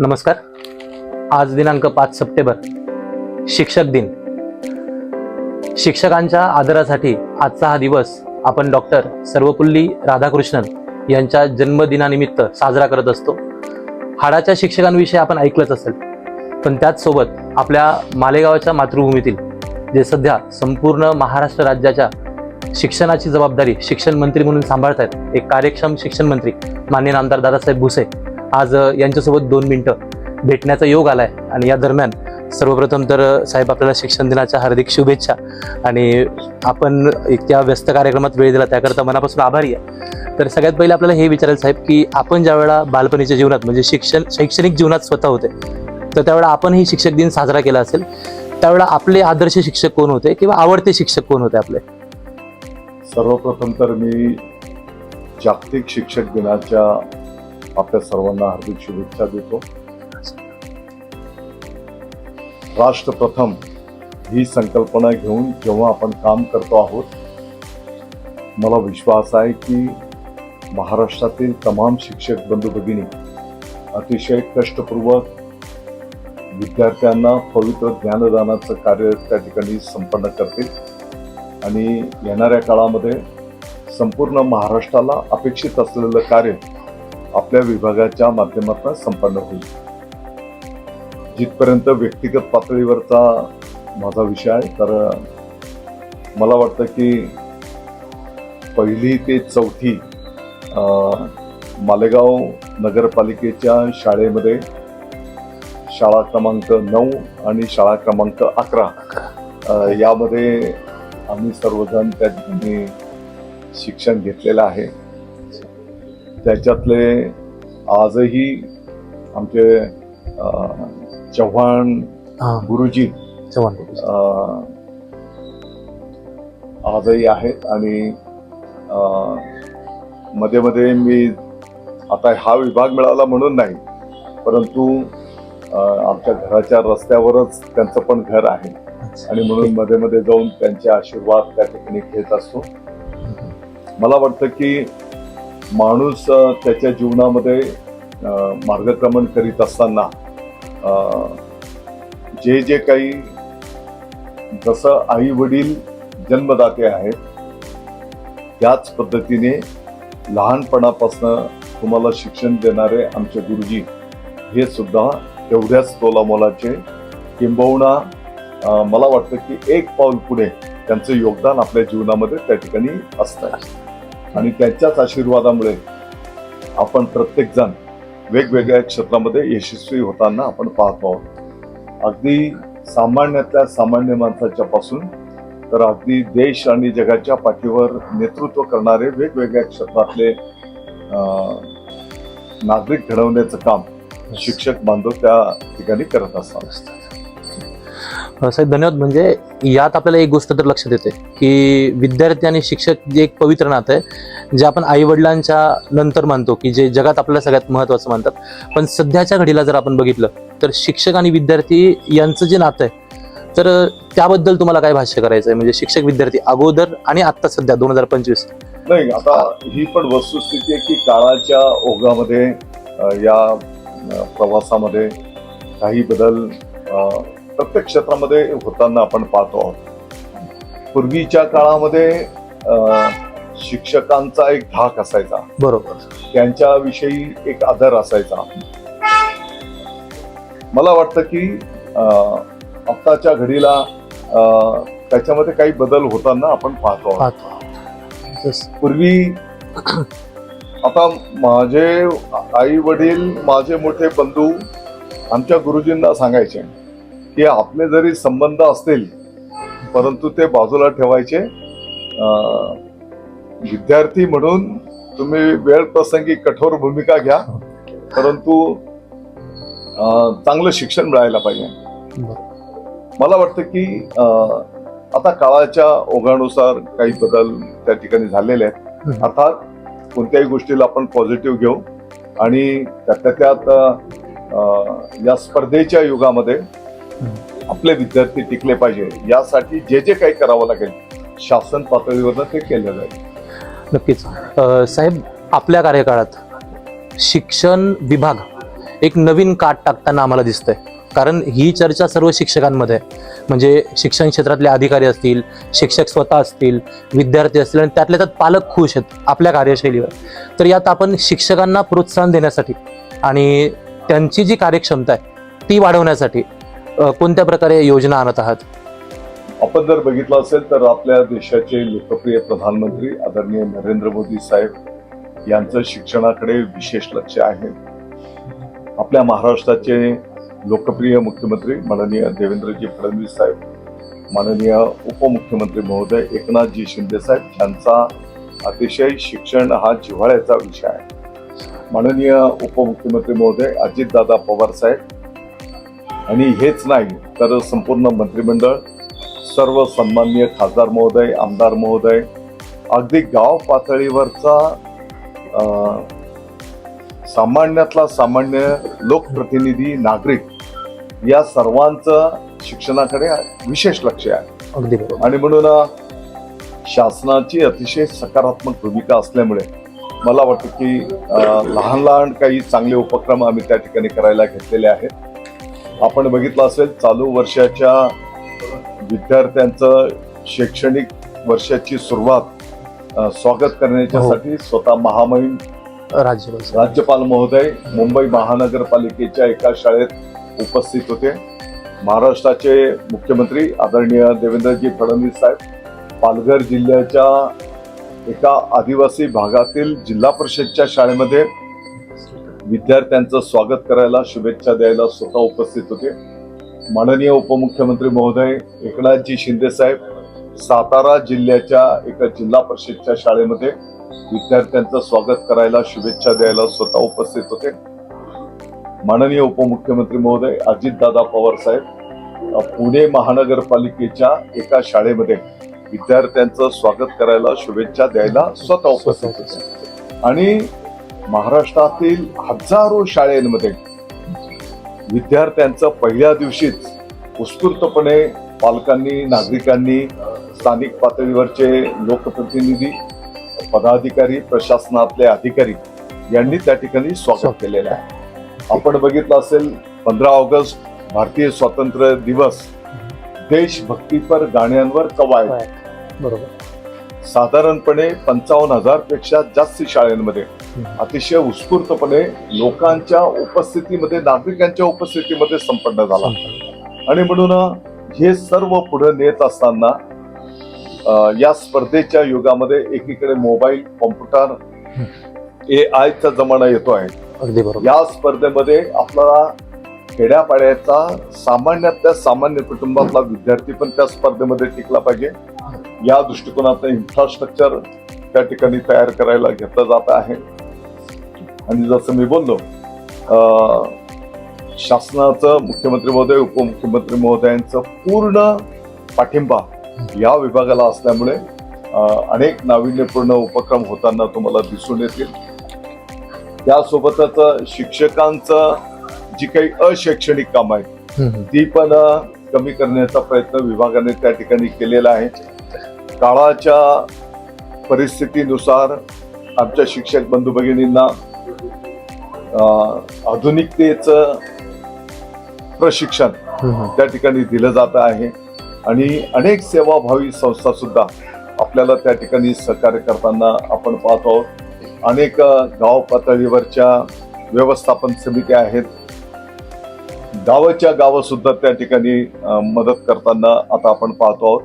नमस्कार. आज दिनांक पाच सप्टेंबर शिक्षक दिन. शिक्षकांच्या आदरासाठी आजचा हा दिवस आपण डॉक्टर सर्वपल्ली राधाकृष्णन यांच्या जन्मदिनानिमित्त साजरा करत असतो. हाडाच्या शिक्षकांविषयी आपण ऐकलंच असेल पण त्याचसोबत आपल्या मालेगावच्या मातृभूमीतील जे सध्या संपूर्ण महाराष्ट्र राज्याच्या शिक्षणाची जबाबदारी शिक्षण मंत्री म्हणून सांभाळत आहेत एक कार्यक्षम शिक्षण मंत्री माननीय आमदार दादासाहेब भुसे आज यांच्यासोबत दोन मिनटं भेटण्याचा योग आलाय. आणि या दरम्यान सर्वप्रथम तर साहेब आपल्याला शिक्षण दिनाच्या हार्दिक शुभेच्छा. आणि आपण इतक्या व्यस्त कार्यक्रमात वेळ दिला त्याकरता मनापासून आभारी आहे. तर सगळ्यात पहिले आपल्याला हे विचारायला साहेब की आपण ज्यावेळेला बालपणीच्या जीवनात म्हणजे शिक्षण शैक्षणिक जीवनात स्वतः होते तर त्यावेळेला आपणही शिक्षक दिन साजरा केला असेल. त्यावेळेला आपले आदर्श शिक्षक कोण होते किंवा आवडते शिक्षक कोण होते आपले? सर्वप्रथम तर मी जागतिक शिक्षक दिनाच्या आपल्या सर्वांना हार्दिक शुभेच्छा देतो. राष्ट्र प्रथम ही संकल्पना घेऊन जेव्हा आपण काम करतो आहोत मला विश्वास आहे की महाराष्ट्रातील तमाम शिक्षक बंधू भगिनी अतिशय कष्टपूर्वक विद्यार्थ्यांना पवित्र ज्ञानदानाचं कार्य त्या ठिकाणी संपन्न करतील आणि येणाऱ्या काळामध्ये संपूर्ण महाराष्ट्राला अपेक्षित असलेलं कार्य आपल्या विभागाच्या माध्यमातून संपन्न होईल. जिथपर्यंत व्यक्तिगत पातळीवरचा माझा विषय आहे तर मला वाटतं की पहिली ते चौथी मालेगाव नगरपालिकेच्या शाळेमध्ये शाळा क्रमांक नऊ आणि शाळा क्रमांक अकरा यामध्ये आम्ही सर्वजण त्या ठिकाणी शिक्षण घेतलेलं आहे. त्याच्यातले आजही आमचे चव्हाण गुरुजी चव्हाण आजही आहेत आणि मध्ये मध्ये मी आता हा विभाग मिळाला म्हणून नाही परंतु आमच्या घराच्या रस्त्यावरच त्यांचं पण घर आहे. आणि म्हणून मध्ये मध्ये जाऊन त्यांचे आशीर्वाद त्या ठिकाणी घेत असतो. मला वाटतं की माणूस त्याच्या जीवनामध्ये मार्गक्रमण करीत असताना जे जे काही जसं आई वडील जन्मदाते आहेत त्याच पद्धतीने लहानपणापासून तुम्हाला शिक्षण देणारे आमचे गुरुजी हे सुद्धा तेवढ्याच तोलामोलाचे किंबहुना मला वाटतं की एक पाऊल पुढे त्यांचं योगदान आपल्या जीवनामध्ये त्या ठिकाणी असतं. आणि त्यांच्याच आशीर्वादामुळे आपण प्रत्येक जण वेगवेगळ्या क्षेत्रामध्ये यशस्वी होताना आपण पाहतो आहोत. अगदी सामान्यातल्या सामान्य माणसाच्या पासून तर अगदी देश आणि जगाच्या पाठीवर नेतृत्व करणारे वेगवेगळ्या क्षेत्रातले नागरिक घडवण्याचं काम शिक्षक बांधव त्या ठिकाणी करत असतात. साहेब धन्यवाद. म्हणजे यात आपल्याला एक गोष्ट तर लक्षात येते की विद्यार्थी आणि शिक्षक जे एक पवित्र नातं आहे जे आपण आईवडिलांच्या नंतर मानतो की जे जगात आपल्याला सगळ्यात महत्त्वाचं मानतात. पण सध्याच्या घडीला जर आपण बघितलं तर शिक्षक आणि विद्यार्थी यांचं जे नातं आहे तर त्याबद्दल तुम्हाला काय भाष्य करायचं आहे म्हणजे शिक्षक विद्यार्थी अगोदर आणि आत्ता सध्या दोन हजार पंचवीस. नाही आता ही पण वस्तुस्थिती आहे की काळाच्या ओघामध्ये या प्रवासामध्ये काही बदल प्रत्येक क्षेत्रामध्ये होताना आपण पाहतो आहोत. पूर्वीच्या काळामध्ये शिक्षकांचा एक धाक असायचा. बरोबर. त्यांच्याविषयी एक आदर असायचा. मला वाटतं की आत्ताच्या घडीला अं, त्याच्यामध्ये काही बदल होताना आपण पाहतो. पूर्वी आता माझे आई वडील माझे मोठे बंधू आमच्या गुरुजींना सांगायचे की आपले जरी संबंध असतील परंतु ते बाजूला ठेवायचे अं, विद्यार्थी म्हणून तुम्ही वेळ प्रसंगी कठोर भूमिका घ्या परंतु चांगलं शिक्षण मिळायला पाहिजे. मला वाटतं की आता काळाच्या ओघानुसार काही बदल त्या ठिकाणी झालेले आहेत. अर्थात कोणत्याही गोष्टीला आपण पॉझिटिव्ह घेऊ आणि त्यातल्या त्यात या स्पर्धेच्या युगामध्ये आपले विद्यार्थी टिकले पाहिजे. यासाठी जे जे काही करावं लागेल शासन पातळीवर ते केलं जाईल. नक्कीच. साहेब आपल्या कार्यकाळात शिक्षण विभाग एक नवीन काट टाकताना आम्हाला दिसतंय. कारण ही चर्चा सर्व शिक्षकांमध्ये आहे. म्हणजे शिक्षण क्षेत्रातले अधिकारी असतील शिक्षक स्वतः असतील विद्यार्थी असतील आणि त्यातल्या त्यात पालक खुश आहेत आपल्या कार्यशैलीवर. तर यात आपण शिक्षकांना प्रोत्साहन देण्यासाठी आणि त्यांची जी कार्यक्षमता आहे ती वाढवण्यासाठी कोणत्या प्रकारे योजना आणत आहात? आपण जर बघितलं असेल तर आपल्या देशाचे लोकप्रिय प्रधानमंत्री आदरणीय नरेंद्र मोदी साहेब यांचं शिक्षणाकडे विशेष लक्ष आहे. आपल्या महाराष्ट्राचे लोकप्रिय मुख्यमंत्री माननीय देवेंद्रजी फडणवीस साहेब माननीय उपमुख्यमंत्री महोदय एकनाथजी शिंदे साहेब यांचा अतिशय शिक्षण हा जिव्हाळ्याचा विषय आहे. माननीय उपमुख्यमंत्री महोदय अजितदादा पवार साहेब आणि हेच नाही तर संपूर्ण मंत्रिमंडळ सर्व सन्माननीय खासदार महोदय आमदार महोदय अगदी गाव पातळीवरचा सामान्यातला सामान्य लोकप्रतिनिधी नागरिक या सर्वांचं शिक्षणाकडे विशेष लक्ष आहे. अगदी आणि म्हणून शासनाची अतिशय सकारात्मक भूमिका असल्यामुळे मला वाटतं की लहान लहान काही चांगले उपक्रम आम्ही त्या ठिकाणी करायला घेतलेले आहेत. आपण बघितलं असेल चालू वर्षाच्या विद्यार्थ्यांचं शैक्षणिक वर्षाची सुरुवात स्वागत करण्याच्यासाठी स्वतः महामहिम राज्य राज्यपाल महोदय मुंबई महानगरपालिकेच्या एका शाळेत उपस्थित होते. महाराष्ट्राचे मुख्यमंत्री आदरणीय देवेंद्रजी फडणवीस साहेब पालघर जिल्ह्याच्या एका आदिवासी भागातील जिल्हा परिषदच्या शाळेमध्ये विद्यार्थ्यांचं स्वागत करायला शुभेच्छा द्यायला स्वतः उपस्थित होते. माननीय उपमुख्यमंत्री महोदय एकनाथजी शिंदे साहेब सातारा जिल्ह्याच्या एका जिल्हा परिषदच्या शाळेमध्ये विद्यार्थ्यांचं स्वागत करायला शुभेच्छा द्यायला स्वतः उपस्थित होते. माननीय उपमुख्यमंत्री महोदय अजितदादा पवार साहेब पुणे महानगरपालिकेच्या एका शाळेमध्ये विद्यार्थ्यांचं स्वागत करायला शुभेच्छा द्यायला स्वतः उपस्थित होते. आणि महाराष्ट्रातील हजारो शाळेमध्ये विद्यार्थ्यांचं पहिल्या दिवशीच उत्स्फूर्तपणे पालकांनी नागरिकांनी स्थानिक पातळीवरचे लोकप्रतिनिधी पदाधिकारी प्रशासनातले अधिकारी यांनी त्या ठिकाणी स्वागत केलेलं आहे. आपण बघितलं असेल पंधरा ऑगस्ट भारतीय स्वातंत्र्य दिवस. देशभक्तीपर गाण्यांवर कवायत. बरोबर. साधारणपणे पंचावन्न हजारपेक्षा जास्त शाळांमध्ये अतिशय उत्स्फूर्तपणे लोकांच्या उपस्थितीमध्ये नागरिकांच्या उपस्थितीमध्ये संपन्न झाला. आणि म्हणून हे सर्व पुढे नेत असताना या स्पर्धेच्या युगामध्ये एकीकडे मोबाईल कॉम्प्युटर ए आयचा जमाना येतो आहे. या स्पर्धेमध्ये आपला खेड्यापाड्याचा सामान्यातल्या सामान्य कुटुंबातला विद्यार्थी पण त्या स्पर्धेमध्ये टिकला पाहिजे. या दृष्टिकोनातनं इन्फ्रास्ट्रक्चर त्या ठिकाणी तयार करायला घेतलं जात आहे. आणि जसं मी बोललो शासनाचं मुख्यमंत्री महोदय उपमुख्यमंत्री महोदयांचं पूर्ण पाठिंबा या विभागाला असल्यामुळे अनेक नाविन्यपूर्ण उपक्रम होताना तुम्हाला दिसून येतील त्यासोबतच शिक्षकांचं जी काही अशैक्षणिक काम आहेत. ती पण कमी करण्याचा प्रयत्न विभागाने त्या ठिकाणी केलेला आहे काळाच्या परिस्थितीनुसार आमच्या शिक्षक बंधू भगिनींना आधुनिकतेचं प्रशिक्षण. त्या ठिकाणी दिलं जात आहे. आणि अनेक सेवाभावी संस्था सुद्धा आपल्याला त्या ठिकाणी सहकार्य करताना आपण पाहतो आहोत. अनेक गाव पातळीवरच्या व्यवस्थापन समित्या आहेत. गावाच्या गावं सुद्धा त्या ठिकाणी मदत करताना आता आपण पाहतो आहोत.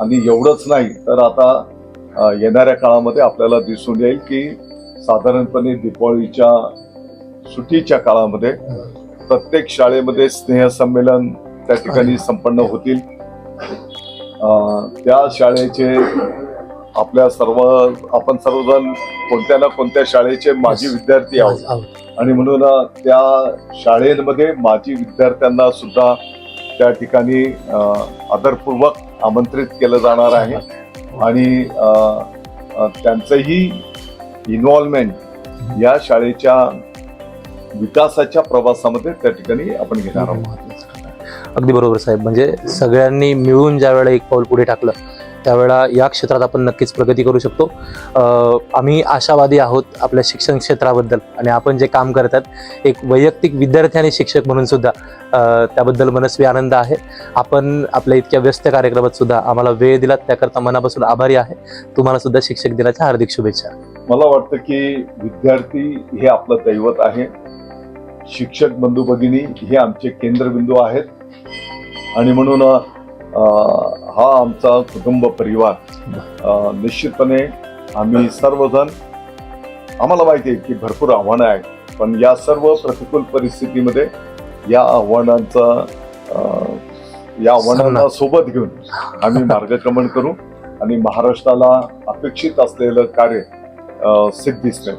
आणि एवढंच नाही तर आता येणाऱ्या काळामध्ये आपल्याला दिसून येईल की साधारणपणे दिवाळीच्या सुट्टीच्या काळामध्ये प्रत्येक शाळेमध्ये स्नेहसंमेलन त्या ठिकाणी संपन्न होतील. त्या शाळेचे आपल्या सर्व आपण सर्वजण कोणत्या ना कोणत्या शाळेचे माजी विद्यार्थी आहोत. आणि म्हणून त्या शाळेमध्ये माजी विद्यार्थ्यांना सुद्धा त्या ठिकाणी आदरपूर्वक आमंत्रित केलं जाणार आहे. आणि त्यांचंही इन्व्हॉल्वमेंट या शाळेच्या विकासाच्या प्रवासामध्ये त्या ठिकाणी आपण घेणार आहोत. अगदी बरोबर साहेब. म्हणजे सगळ्यांनी मिळून ज्या वेळेला एक पाऊल पुढे टाकलं त्यावेळेला या क्षेत्रात आपण नक्कीच प्रगती करू शकतो. आम्ही आशावादी आहोत आपल्या शिक्षण क्षेत्राबद्दल आणि आपण जे काम करतात एक वैयक्तिक विद्यार्थी आणि शिक्षक म्हणून सुद्धा त्याबद्दल मनस्वी आनंद आहे. आपण आपल्या इतक्या व्यस्त कार्यक्रमात सुद्धा आम्हाला वेळ दिलात त्याकरता मनापासून आभारी आहे. तुम्हाला सुद्धा शिक्षक दिनाच्या हार्दिक शुभेच्छा. मला वाटतं की विद्यार्थी हे आपलं दैवत आहे. शिक्षक बंधू भगिनी हे आमचे केंद्रबिंदू आहेत आणि म्हणून हा आमचा कुटुंब परिवार निश्चितपणे आम्ही सर्वजण आम्हाला माहिती आहे की भरपूर आव्हानं आहेत पण या सर्व प्रतिकूल परिस्थितीमध्ये या आव्हानांचा या आव्हानांना. सोबत घेऊन आम्ही मार्गक्रमण करू आणि महाराष्ट्राला अपेक्षित असलेलं कार्य सिद्धीस नेऊ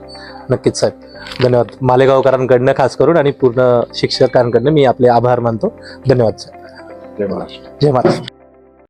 नक्कीच साहेब धन्यवाद. मालेगावकरांकडनं खास करून आणि पूर्ण शिक्षकांकडनं मी आपले आभार मानतो. धन्यवाद साहेब जय महाराष्ट्र. जय महाराष्ट्र.